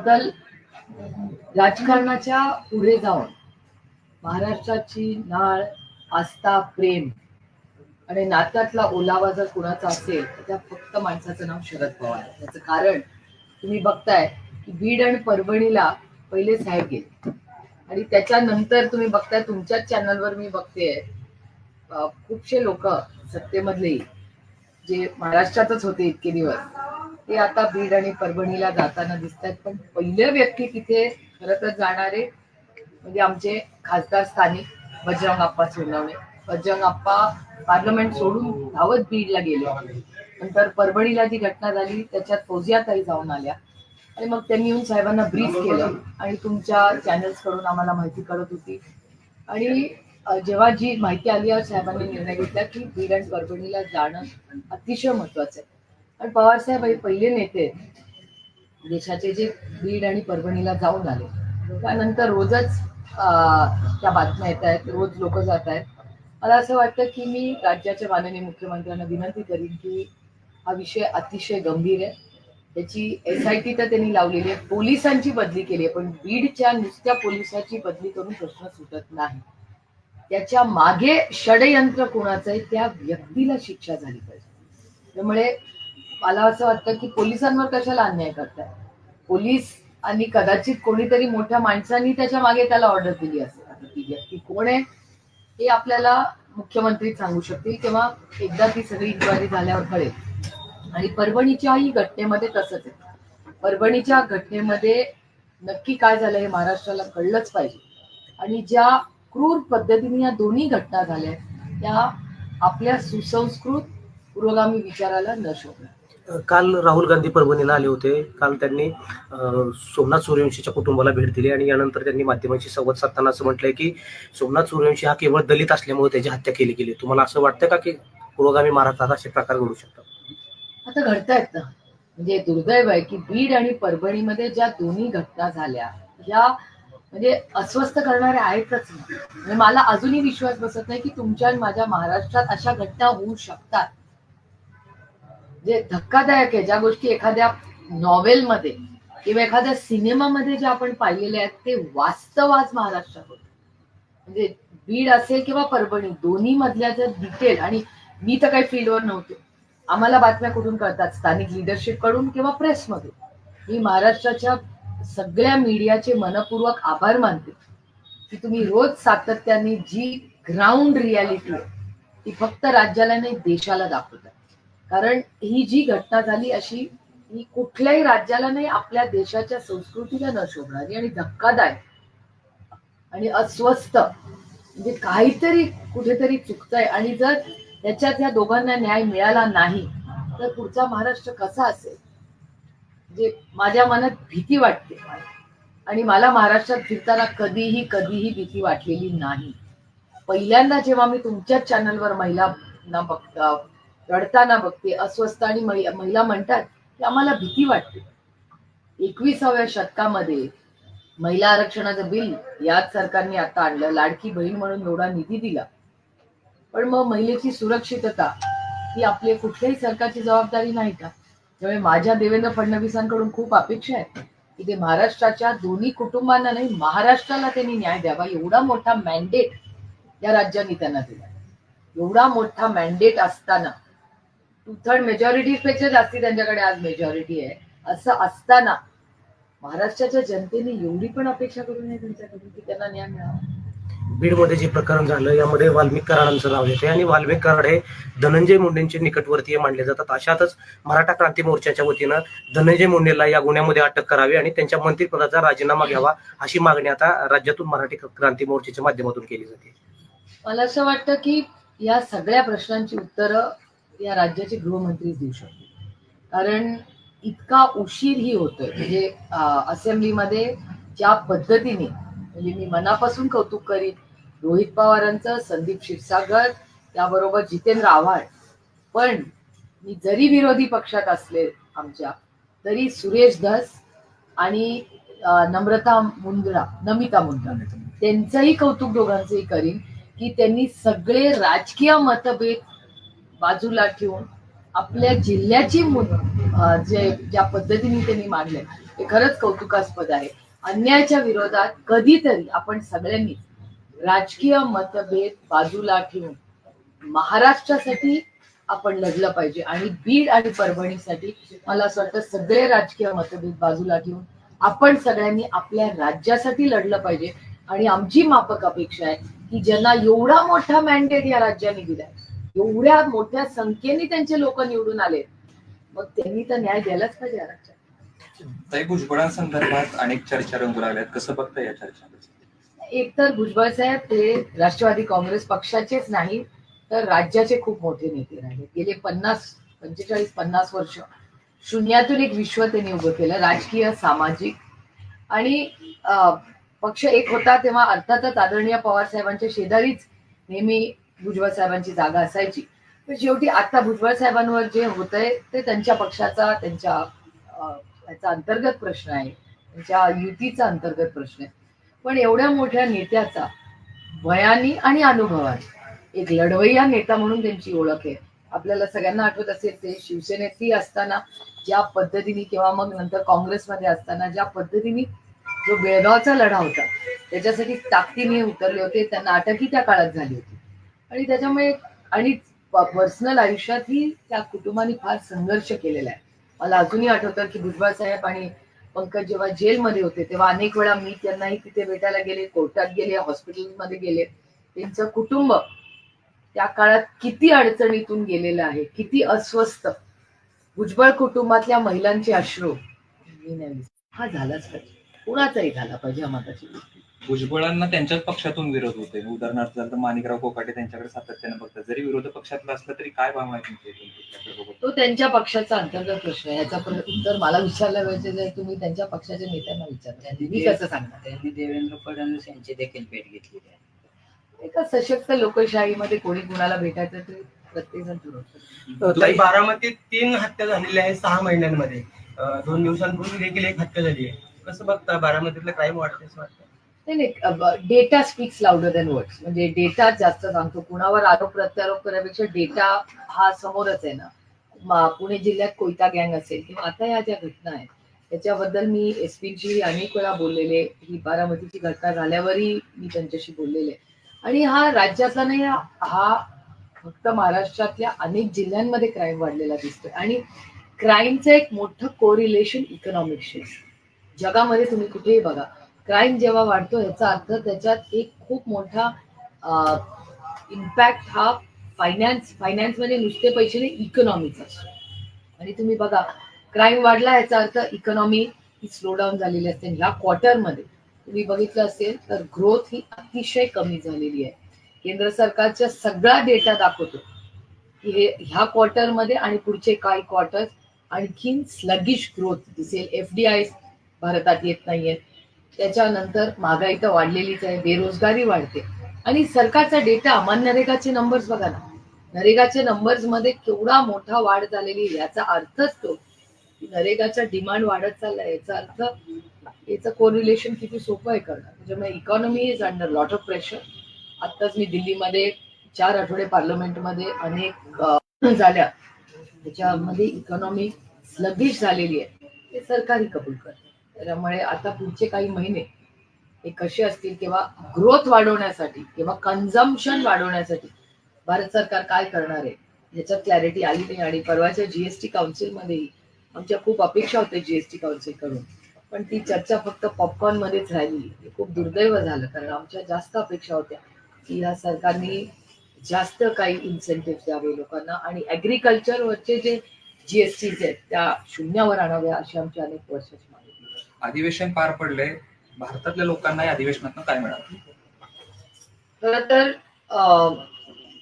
बद्दल राजकारणाच्या पुढे जाऊन महाराष्ट्राची नाळ आस्था प्रेम आणि नात्यातला ओलावा जर कुणाचा असेल तर त्या फक्त माणसाचं नाव शरद पवार. त्याचं कारण तुम्ही बघताय की बीड आणि परभणीला पहिले साहेब गेले. आणि त्याच्यानंतर तुम्ही बघताय तुमच्याच चॅनलवर मी बघते खूपशे लोक सत्तेमधले जे महाराष्ट्रातच होते इतके दिवस. ते आता बीड आणि परभणीला जाताना दिसत आहेत पण पहिले व्यक्ती तिथे खरं तर जाणारे म्हणजे आमचे खासदार स्थानिक बजरंग आप्पा सोनवणे. बजरंग आप्पा पार्लमेंट सोडून धावत बीडला गेले. नंतर परभणीला जी घटना झाली त्याच्यात फौजियाताई जाऊन आल्या. आणि मग त्यांनी येऊन साहेबांना ब्रीफ केलं. आणि तुमच्या चॅनल्सकडून आम्हाला माहिती कळत होती. आणि जेव्हा जी माहिती आली साहेबांनी निर्णय घेतला की बीड आणि परभणीला जाणं अतिशय महत्वाचं आहे. पण पवारसाहेब हे पहिले नेते. देशाचे जे बीड आणि परभणीला जाऊन आले. त्यानंतर रोजच त्या बातम्या येत आहेत रोज लोक जात आहेत. मला असं वाटतं की मी राज्याच्या माननीय मुख्यमंत्र्यांना विनंती करीन की हा विषय अतिशय गंभीर आहे. त्याची एस आय टी तर त्यांनी लावलेली आहे. पोलिसांची बदली केली आहे पण बीडच्या नुसत्या पोलिसाची बदली करून प्रश्न सुटत नाही. त्याच्यामागे षडयंत्र कोणाचं आहे त्या व्यक्तीला शिक्षा झाली पाहिजे. त्यामुळे मला असं वाटतं की पोलिसांवर कशाला अन्याय करताय? पोलीस आणि कदाचित कोणीतरी मोठ्या माणसांनी त्याच्यामागे त्याला ऑर्डर दिली असेल. आता ती व्यक्ती कोण आहे हे आपल्याला मुख्यमंत्री सांगू शकतील किंवा एकदा ती सगळी इन्क्वायरी झाल्यावर कळेल. आणि परभणीच्याही घटनेमध्ये तसंच आहे. परभणीच्या घटनेमध्ये नक्की काय झालं हे महाराष्ट्राला कळलंच पाहिजे. आणि ज्या क्रूर पद्धतीने या दोन्ही घटना झाल्या त्या आपल्या सुसंस्कृत पुरोगामी विचाराला न शोभणार. काल राहुल गांधी परभणीला आले होते. काल त्यांनी सोमनाथ सूर्यवंशीच्या कुटुंबाला भेट दिली आणि यानंतर त्यांनी माध्यमांशी संवाद साधताना असं म्हटलंय की सोमनाथ सूर्यवंशी हा केवळ दलित असल्यामुळे त्याची हत्या केली गेली. तुम्हाला असं वाटतं का की पुरोगामी महाराष्ट्रात असे प्रकार घडू शकतात? आता घडतायत ना. म्हणजे दुर्दैव आहे की बीड आणि परभणीमध्ये ज्या दोन्ही घटना झाल्या या म्हणजे अस्वस्थ करणाऱ्या आहेतच म्हणजे मला अजूनही विश्वास बसत नाही की तुमच्या आणि माझ्या महाराष्ट्रात अशा घटना होऊ शकतात. जे धक्कादायक आहे ज्या गोष्टी एखाद्या नॉवेलमध्ये किंवा एखाद्या सिनेमामध्ये ज्या आपण पाहिलेल्या आहेत ते वास्तव आज महाराष्ट्रात होत. म्हणजे बीड असेल किंवा परभणी दोन्ही मधल्या जर डिटेल आणि मी तर काही फील्डवर नव्हते. आम्हाला बातम्या कुठून कळतात? स्थानिक लिडरशिपकडून किंवा प्रेसमधून मी महाराष्ट्राच्या सगळ्या मीडियाचे मनपूर्वक आभार मानते की तुम्ही रोज सातत्याने जी ग्राउंड रियालिटी आहे ती फक्त राज्याला नाही देशाला दाखवतात कारण ही जी घटना झाली अशी ही कुठल्याही राज्याला नाही आपल्या देशाच्या संस्कृतीला न शोभणारी आणि धक्कादायक आणि अस्वस्थ म्हणजे काहीतरी कुठेतरी चुकतंय. आणि जर त्याच्यात ह्या दोघांना न्याय मिळाला नाही तर पुढचा महाराष्ट्र कसा असेल? म्हणजे माझ्या मनात भीती वाटते. आणि मला महाराष्ट्रात फिरताना कधीही कधीही भीती वाटलेली नाही. पहिल्यांदा जेव्हा मी तुमच्याच चॅनलवर महिलांना बघता रडताना बघते अस्वस्थ आणि महिला म्हणतात की आम्हाला भीती वाटते. एकविसाव्या शतकामध्ये महिला आरक्षणाचं बिल याच सरकारने आता आणलं. लाडकी बहीण म्हणून एवढा निधी दिला. पण मग महिलेची सुरक्षितता ही आपली कुठल्याही सरकारची जबाबदारी नाही का? त्यामुळे माझ्या देवेंद्र फडणवीसांकडून खूप अपेक्षा आहेत. की ते महाराष्ट्राच्या दोन्ही कुटुंबांना नाही महाराष्ट्राला त्यांनी न्याय द्यावा. एवढा मोठा मॅन्डेट या राज्यांनी त्यांना दिला. एवढा मोठा मॅन्डेट असताना टू थर्ड मेजॉरिटी पेक्षा जास्ती त्यांच्याकडे आज मेजॉरिटी आहे. असं असताना महाराष्ट्राच्या जनतेने एवढी पण अपेक्षा करू नये त्यांच्याकडून की त्यांना न्याय मिळावा. बीडमध्ये जे प्रकरण झालं यामध्ये वाल्मिक कराडांचं नाव येते आणि वाल्मिक कराड हे धनंजय मुंडेंचे निकटवर्तीय मानले जातात. अशातच मराठा क्रांती मोर्चाच्या वतीनं धनंजय मुंडेला या गुन्ह्यामध्ये अटक करावी आणि त्यांच्या मंत्रिपदाचा राजीनामा घ्यावा अशी मागणी आता राज्यातून मराठी क्रांती मोर्चाच्या माध्यमातून केली जाते. मला असं वाटतं की या सगळ्या प्रश्नांची उत्तरं या राज्याचे गृहमंत्री देऊ शकतील. कारण इतका उशीरही होतोय. म्हणजे असेंब्लीमध्ये ज्या पद्धतीने म्हणजे मी मनापासून कौतुक करीन रोहित पवारांचं संदीप क्षीरसागर त्याबरोबर जितेंद्र आव्हाड. पण मी जरी विरोधी पक्षात असले आमच्या तरी सुरेश धस आणि नम्रता मुंद्रा नमिता मुंद्रा. त्यांचंही कौतुक दोघांचंही करीन की त्यांनी सगळे राजकीय मतभेद बाजूला ठेवून आपल्या जिल्ह्याची जे ज्या पद्धतीने त्यांनी मांडलंय ते खरंच कौतुकास्पद आहे. अन्यायाच्या विरोधात कधीतरी आपण सगळ्यांनी राजकीय मतभेद बाजूला ठेवून महाराष्ट्रासाठी आपण लढलं पाहिजे आणि बीड आणि परभणीसाठी मला असं वाटतं सगळे राजकीय मतभेद बाजूला ठेवून आपण सगळ्यांनी आपल्या राज्यासाठी लढलं पाहिजे. आणि आमची मापक अपेक्षा आहे की ज्यांना एवढा मोठा मॅन्डेट या राज्याने दिलाय एवढ्या मोठ्या संख्येने त्यांचे लोक निवडून आले. मग त्यांनी तर न्याय द्यायलाच पाहिजे राज्यात ताई भुजबळांसंदर्भात अनेक चर्चा कसं बघता या चर्चा एकतर भुजबळ साहेब हे राष्ट्रवादी काँग्रेस पक्षाचेच नाही तर राज्याचे खूप मोठे नेते राहिले. गेले पन्नास पंचेचाळीस पन्नास वर्ष शून्यातून एक विश्व त्यांनी उभं केलं राजकीय सामाजिक. आणि पक्ष एक होता तेव्हा अर्थातच आदरणीय पवार साहेबांच्या शेजारीच नेहमी भुजबळ साहेबांची जागा असायची. पण शेवटी आता भुजबळ साहेबांवर जे होतंय ते त्यांच्या पक्षाचा त्यांच्या याचा त्याचा अंतर्गत प्रश्न आहे. त्यांच्या युतीचा अंतर्गत प्रश्न आहे. पण एवढ्या मोठ्या नेत्याचा वयानी आणि अनुभवाने एक लढवय्या नेता म्हणून त्यांची ओळख आहे. आपल्याला सगळ्यांना आठवत असेल ते शिवसेनेतही असताना ज्या पद्धतीने किंवा मग नंतर काँग्रेसमध्ये असताना ज्या पद्धतीने जो बेळगावचा लढा होता त्याच्यासाठी ताकदीने उतरले होते त्यांना अटकही त्या काळात झाली होती. आणि त्याच्यामुळे आणि पर्सनल आयुष्यातही त्या कुटुंबाने फार संघर्ष केलेला आहे. मला अजूनही आठवतं की भुजबळ साहेब आणि पंकज जेव्हा जेलमध्ये होते तेव्हा अनेक वेळा मी त्यांनाही तिथे भेटायला गेले कोर्टात गेले हॉस्पिटलमध्ये गेले. त्यांचं कुटुंब त्या काळात किती अडचणीतून गेलेलं आहे किती अस्वस्थ. भुजबळ कुटुंबातल्या महिलांचे अश्रू मी नाही हा झालाच पाहिजे. कुणाचाही झाला पाहिजे हा मताची भुजबळांना त्यांच्याच पक्षातून विरोध होते उदाहरणार्थ झालं तर माणिकराव कोकाटे त्यांच्याकडे सातत्याने बघतात. जरी विरोधी पक्षातला असला तरी काय भावना आहे बघून? तो त्यांच्या पक्षाचा अंतर्गत प्रश्न आहे. याचा उत्तर मला विचारलं पाहिजे जर तुम्ही त्यांच्या पक्षाच्या नेत्यांना विचारलं. मी कसं सांगणार? त्यांनी देवेंद्र फडणवीस यांची देखील भेट घेतलेली आहे. एका सशक्त लोकशाहीमध्ये कोणी कुणाला भेटायचं ते प्रत्येक जण ठरवतो बारामतीत तीन हत्या झालेल्या आहेत सहा महिन्यांमध्ये. दोन दिवसांपूर्वी देखील एक हत्या झाली आहे. कसं बघता बारामतीतलं क्राईम वाढते असं वाटतं नाही नाही data speaks louder than words म्हणजे डेटा जास्त सांगतो. कुणावर आरोप प्रत्यारोप करण्यापेक्षा डेटा हा समोरच आहे ना. पुणे जिल्ह्यात कोयता गँग असेल किंवा आता या ज्या घटना आहेत त्याच्याबद्दल मी एस पीची अनेक वेळा बोललेले ही बारामतीची घटना झाल्यावरही मी त्यांच्याशी बोललेले आणि हा राज्यातला नाही हा- हा फक्त महाराष्ट्रातल्या अनेक जिल्ह्यांमध्ये क्राईम वाढलेला दिसतोय. आणि क्राईमचं एक मोठं कोरिलेशन इकॉनॉमिकशी जगामध्ये तुम्ही कुठेही बघा क्राईम जेव्हा वाढतो याचा अर्थ त्याच्यात एक खूप मोठा इम्पॅक्ट हा फायनान्स फायनान्समध्ये नुसते पैसे नाही इकॉनॉमीचा असतो. आणि तुम्ही बघा क्राईम वाढला याचा अर्थ इकॉनॉमी ही स्लो डाऊन झालेली असते. ह्या क्वार्टरमध्ये तुम्ही बघितलं असेल तर ग्रोथ ही अतिशय कमी झालेली आहे. केंद्र सरकारच्या सगळा डेटा दाखवतो. की हे ह्या क्वार्टरमध्ये आणि पुढचे काही क्वार्टर आणखीन स्लगिश ग्रोथ दिसेल. एफ डी आय भारतात येत नाहीये. त्याच्यानंतर महागाई तर वाढलेलीच आहे बेरोजगारी वाढते. आणि सरकारचा डेटा मनरेगाचे नंबर्स बघा ना. नरेगाच्या नंबर्समध्ये केवढा मोठा वाढ झालेली आहे. याचा अर्थच तो. नरेगाचा डिमांड वाढत चाललाय याचा अर्थ याचं कोरिलेशन किती सोपं आहे करणं त्याच्यामुळे economy is under lot of pressure आत्ताच मी दिल्लीमध्ये चार आठवडे पार्लमेंटमध्ये अनेक झाल्या. त्याच्यामध्ये इकॉनॉमी स्लगिश झालेली आहे. ते सरकारी कबूल करते. त्यामुळे आता पुढचे काही महिने हे कसे असतील किंवा ग्रोथ वाढवण्यासाठी किंवा कन्झम्पशन वाढवण्यासाठी भारत सरकार काय करणार आहे याच्यात क्लॅरिटी आली नाही. आणि परवाच्या जीएसटी काउन्सिलमध्येही आमच्या खूप अपेक्षा होत्या जीएसटी काउन्सिलकडून. पण ती चर्चा फक्त पॉपकॉर्न मध्येच राहिली. हे खूप दुर्दैव झालं. कारण आमच्या जास्त अपेक्षा होत्या की या सरकारने जास्त काही इन्सेंटिव्ह द्यावे लोकांना. आणि ऍग्रिकल्चरवरचे जे जीएसटीज आहेत त्या शून्यावर आणाव्या अशी आमची अनेक वर्षाची अधिवेशन पार पडले भारतातल्या लोकांना या अधिवेशनातून काय मिळालं? खर तर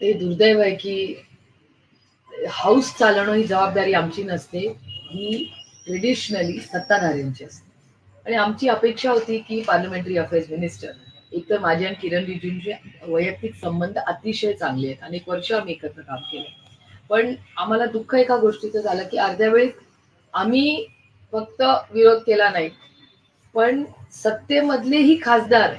ते दुर्दैव आहे की हाऊस चालवणं ही जबाबदारी आमची नसते. ही ट्रेडिशनली सत्ताधाऱ्यांची असते. आणि आमची अपेक्षा होती की पार्लमेंटरी अफेअर्स मिनिस्टर एक तर माझे आणि किरण रिजिजूंचे वैयक्तिक संबंध अतिशय चांगले आहेत. अनेक वर्ष आम्ही एकत्र काम केलं. पण आम्हाला दुःख एका गोष्टीचं झालं की अर्ध्या वेळेस आम्ही फक्त विरोध केला नाही. पण सत्तेमधलेही खासदार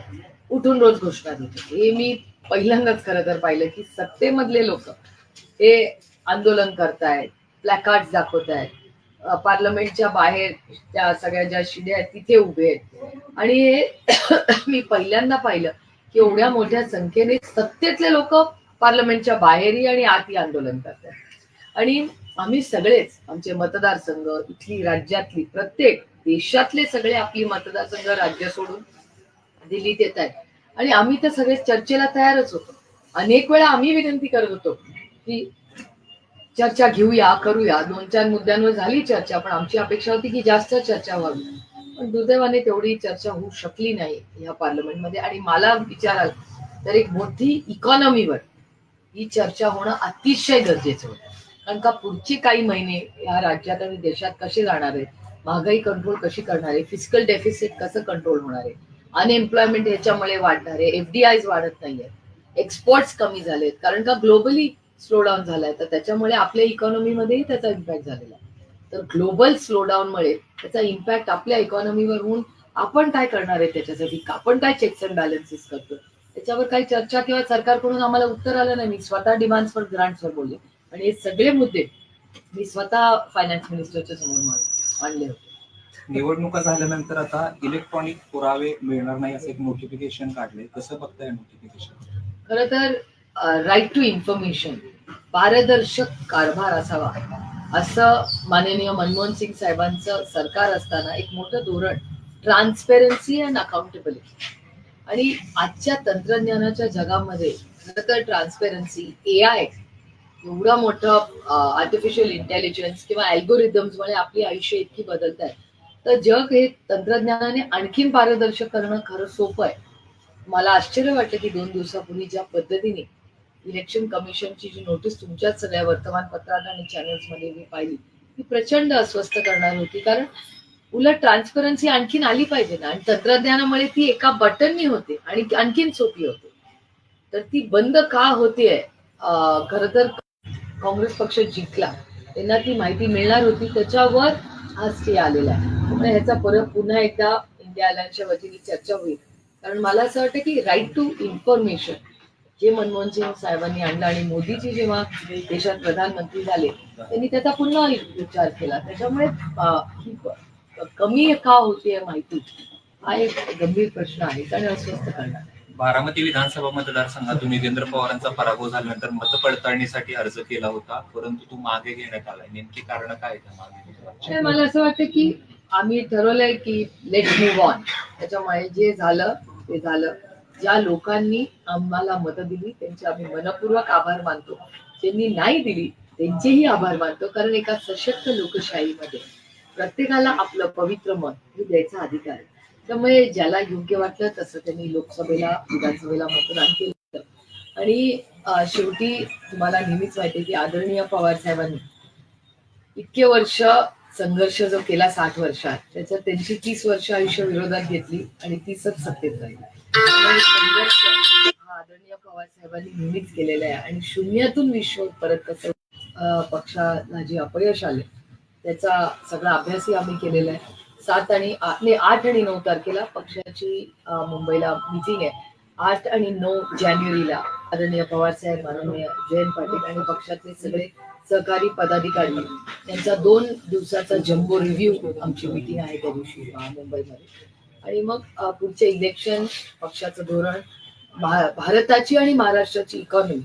उठून रोज घोषणा देतो हे मी पहिल्यांदाच खरं तर पाहिलं की सत्तेमधले लोक हे आंदोलन करतायत प्लॅकार्ड दाखवत आहेत पार्लमेंटच्या बाहेर त्या सगळ्या ज्या शिड्या आहेत तिथे उभे आहेत. आणि हे मी पहिल्यांदा पाहिलं की एवढ्या मोठ्या संख्येने सत्तेतले लोक पार्लमेंटच्या बाहेरही आणि आतही आंदोलन करतात आणि आम्ही सगळेच आमचे मतदारसंघ इथली राज्यातली प्रत्येक देशातले सगळे आपली मतदारसंघ राज्य सोडून दिल्लीत येत आहेत. आणि आम्ही तर सगळे चर्चेला तयारच होतो. अनेक वेळा आम्ही विनंती करत होतो की चर्चा घेऊया करूया. दोन चार मुद्द्यांवर झाली चर्चा पण आमची अपेक्षा होती की जास्त चर्चा व्हावी. पण दुर्दैवाने तेवढी चर्चा होऊ शकली नाही या पार्लमेंटमध्ये. आणि मला विचाराल तर एक मोठी इकॉनॉमीवर ही चर्चा होणं अतिशय गरजेचं होतं. कारण का पुढचे काही महिने या राज्यात आणि देशात कसे जाणार आहेत? महागाई कंट्रोल कशी करणार आहे? फिजिकल डेफिसिट कसं कंट्रोल होणार आहे? अनएम्प्लॉयमेंट ह्याच्यामुळे वाढणार आहे. एफडीआय वाढत नाहीयेत एक्सपोर्ट्स कमी झालेत. कारण का ग्लोबली स्लो डाऊन झालाय. तर त्याच्यामुळे आपल्या इकॉनॉमीमध्येही त्याचा इम्पॅक्ट झालेला आहे. तर ग्लोबल स्लो मुळे त्याचा इम्पॅक्ट आपल्या इकॉनॉमीवर होऊन आपण काय करणार आहे त्याच्यासाठी? आपण काय चेक्स अँड बॅलन्सेस करतो त्याच्यावर काही चर्चा किंवा सरकारकडून आम्हाला उत्तर आलं नाही. मी स्वतः डिमांड्सवर ग्रांट्सवर बोलले. आणि हे सगळे मुद्दे मी स्वतः फायनान्स मिनिस्टरच्या समोर मांडले. मांडले होते. निवडणुका झाल्यानंतर आता इलेक्ट्रॉनिक पुरावे मिळणार नाही असं एक नोटिफिकेशन काढले कसं बघताय नोटिफिकेशन खर तर राईट टू इन्फॉर्मेशन पारदर्शक कारभार असावा. असं माननीय मनमोहन सिंग साहेबांचं सरकार असताना एक मोठं धोरण ट्रान्सपेरन्सी अँड अकाउंटेबिलिटी आणि आजच्या तंत्रज्ञानाच्या जगामध्ये खरं तर ट्रान्सपेरन्सी ए आय एवढं मोठं आर्टिफिशियल इंटेलिजन्स किंवा अल्गोरिदम्समुळे आपली आयुष्य इतकी बदलत आहे तर जग हे तंत्रज्ञानाने आणखीन पारदर्शक करणं खरं सोपं आहे. मला आश्चर्य वाटतं की दोन दिवसापूर्वी ज्या पद्धतीने इलेक्शन कमिशनची जी नोटीस तुमच्याच सगळ्या वर्तमानपत्रात आणि चॅनल्समध्ये मी पाहिली ती प्रचंड अस्वस्थ करणार होती. कारण उलट ट्रान्सपरन्सी आणखीन आली पाहिजे ना. आणि तंत्रज्ञानामुळे ती एका बटननी होते आणि आणखीन सोपी होते. तर ती बंद का होतीये? खर खरं तर काँग्रेस पक्ष जिंकला. त्यांना ती माहिती मिळणार होती. त्याच्यावर आज ते आलेला आहे. ह्याचा परत पुन्हा एकदा इंडिया अलायन्सच्या वतीने चर्चा होईल. कारण मला असं वाटतं की राईट टू इन्फॉर्मेशन जे मनमोहन सिंग साहेबांनी आणलं आणि मोदीजी जेव्हा देशात प्रधानमंत्री झाले त्यांनी त्याचा पुन्हा विचार केला. त्याच्यामुळे कमी का होते माहिती? हा एक गंभीर प्रश्न आहे. आणि अस्वस्थ करणार. बारामती विधानसभा मतदारसंघातून योगेंद्र पवारांचा पराभव झाल्यानंतर मतपडताळणीसाठी अर्ज केला होता परंतु तो मागे घेण्यात आलाय. नेमकी कारण काय मागे मला असं वाटतं की आम्ही ठरवलंय की लेट मूव्ह ऑन त्याच्यामुळे जे झालं ते झालं. ज्या लोकांनी आम्हाला मतं दिली त्यांचे आम्ही मनपूर्वक आभार मानतो. ज्यांनी नाही दिली त्यांचेही आभार मानतो. कारण एका सशक्त लोकशाहीमध्ये प्रत्येकाला आपलं पवित्र मत हे द्यायचा अधिकार आहे. त्यामुळे ज्याला योग्य वाटलं तसं त्यांनी लोकसभेला विधानसभेला मतदान केलं. आणि शेवटी तुम्हाला नेहमीच माहिती की आदरणीय पवार साहेबांनी इतके वर्ष संघर्ष जो केला साठ वर्षात त्याच्यात त्यांची तीस वर्ष आयुष्य विरोधात घेतली आणि तीसच सत्तेत राहिली. संघर्ष हा आदरणीय पवार साहेबांनी नेहमीच केलेला आहे. आणि शून्यातून विश्व परत कसं पक्षाला जे अपयश आले त्याचा सगळा अभ्यासही आम्ही केलेला आहे. सात आणि नाही, आठ आणि नऊ तारखेला पक्षाची मुंबईला मिटिंग आहे. आठ आणि नऊ जानेवारीला आदरणीय पवार साहेब माननीय जयंत पाटील आणि पक्षाचे सगळे सहकारी पदाधिकारी त्यांचा दोन दिवसाचा जम्बो रिव्ह्यू आमची मीटिंग आहे त्या दिवशी मुंबईमध्ये. आणि मग पुढचे इलेक्शन पक्षाचं धोरण भारताची आणि महाराष्ट्राची इकॉनॉमी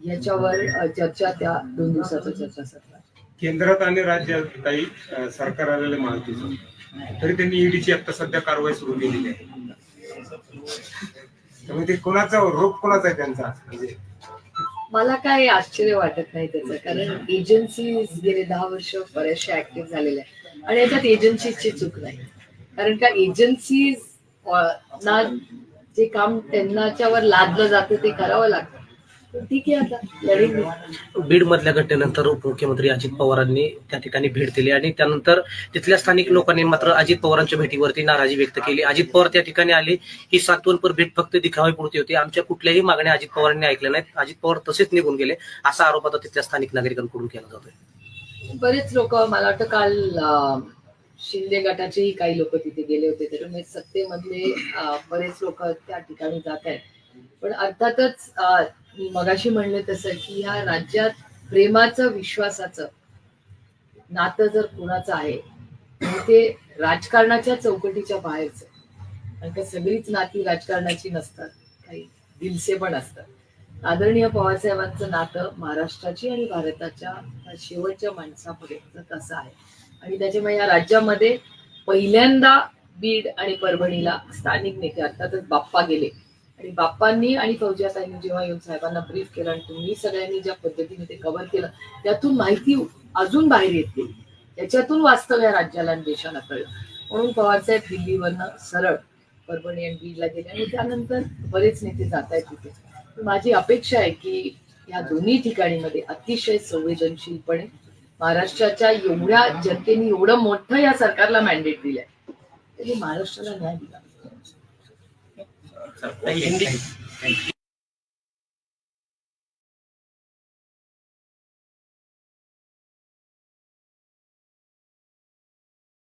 याच्यावर चर्चा त्या दोन दिवसाच्या चर्चा केंद्रात आणि राज्यात काही सरकार आलेले माहिती तरी त्यांनी ईडीची आता सध्या कारवाई सुरू केलेली आहे. त्यामुळे ते कोणाचा रोग कोणाचा आहे त्यांचा? म्हणजे मला काय आश्चर्य वाटत नाही त्याचं कारण एजन्सी गेले दहा वर्ष बऱ्याचशा ऍक्टिव्ह झालेल्या आहेत. आणि याच्यात एजन्सीची चूक नाही. कारण का एजन्सीज ना जे काम त्यांनाच्यावर लादलं जातं ते करावं लागतं. ठीक आहे आता. बीड मधल्या घटनेनंतर उपमुख्यमंत्री अजित पवारांनी त्या ठिकाणी भेट दिली आणि त्यानंतर तिथल्या स्थानिक लोकांनी मात्र अजित पवारांच्या भेटीवरती नाराजी व्यक्त केली. अजित पवार त्या ठिकाणी आले. ही सातवनपर भेट फक्त दिखावापुरती होती. आमच्या कुठल्याही मागण्या अजित पवारांनी ऐकल्या नाहीत. अजित पवार तसेच निघून गेले. असा आरोप आता तिथल्या स्थानिक नागरिकांकडून केला जातोय. बरेच लोक मला वाटतं काल शिंदे गटाचेही काही लोक तिथे गेले होते. त्याच्यामुळे सत्तेमधले बरेच लोक त्या ठिकाणी जात आहेत. पण अर्थातच मी मगाशी म्हणले तसं की ह्या राज्यात प्रेमाचं विश्वासाचं नातं जर कुणाचं आहे ते राजकारणाच्या चौकटीच्या बाहेरच. कारण का सगळीच नाती राजकारणाची नसतात काही दिलसे पण असतात. आदरणीय पवारसाहेबांचं नातं महाराष्ट्राची आणि भारताच्या शेवटच्या माणसापर्यंत तसं आहे. आणि त्याच्यामुळे या राज्यामध्ये पहिल्यांदा बीड आणि परभणीला स्थानिक नेते अर्थातच बाप्पा गेले. आणि बाप्पांनी आणि फौजिया फौजियाताईंनी जेव्हा येऊन साहेबांना ब्रीफ केलं आणि तुम्ही सगळ्यांनी ज्या पद्धतीने ते कव्हर केलं त्यातून माहिती अजून बाहेर येते. त्याच्यातून वास्तव या राज्याला आणि देशाला कळलं. म्हणून पवारसाहेब दिल्लीवरनं सरळ परभणी आणि बीडला गेले आणि त्यानंतर बरेच नेते जात आहेत तिथे. माझी अपेक्षा आहे की या दोन्ही ठिकाणीमध्ये अतिशय संवेदनशीलपणे महाराष्ट्राच्या एवढ्या जनतेने एवढं मोठं या सरकारला मॅन्डेट दिलंय. त्यांनी महाराष्ट्राला न्याय दिला. ताई, हिंदी